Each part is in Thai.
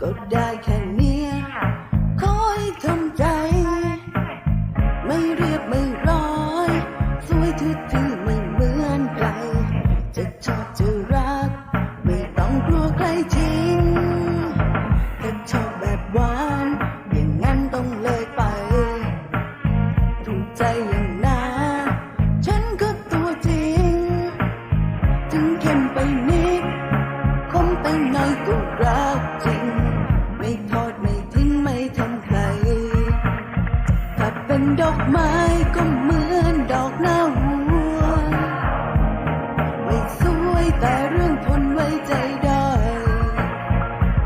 ก็ได้แค่เนี้ยขอให้ทำใจ ไม่เรียบไม่ร้อย สวยทุกที่ไม่เหมือนใคร จะชอบจะรัก ไม่ต้องกลัวใครจริงถ้าชอบแบบหวาน อย่างนั้นต้องเลยไป ถูกใจอย่างนาฉันก็ตัวจริง ถึงเข้มไปนิด คงไปหน่อยก็รักจริง ไม่ทอดไม่ทิ้งไม่ทำใคร ถ้าเป็นดอกไม้ก็เหมือนดอกหน้าวัว ไม่สวยแต่เรื่องทนไว้ใจได้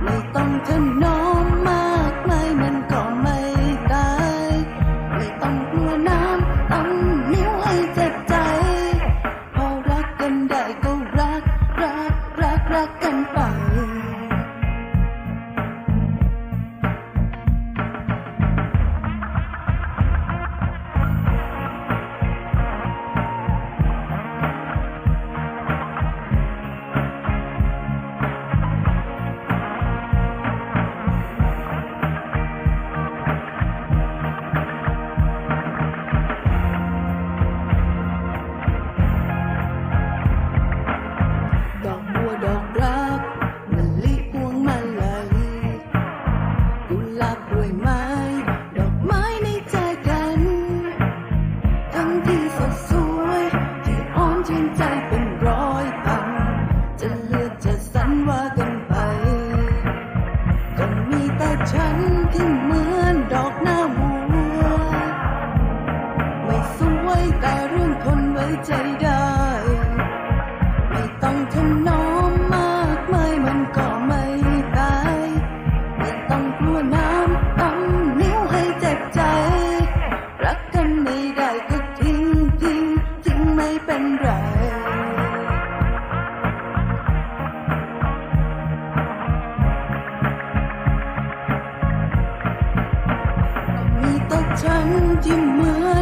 ไม่ต้องถนน้อมมากมายมันก็ไม่ตาย ไม่ต้องกลัวน้ำต้องนิ้วให้เจ็บใจ พอรักกันได้ก็ ลาบกล้วยไม้ ดอกไม้ในใจกัน ทั้งที่สดสวยที่อ่อนชื่นใจเป็นร้อยพัน จะเลือกจะสรรว่ากันไป ก็มีแต่ฉันที่เหมือนดอกหน้าบัว ไม่สวยแต่เรื่องคนไว้ใจได้ ฉันที่เหมือน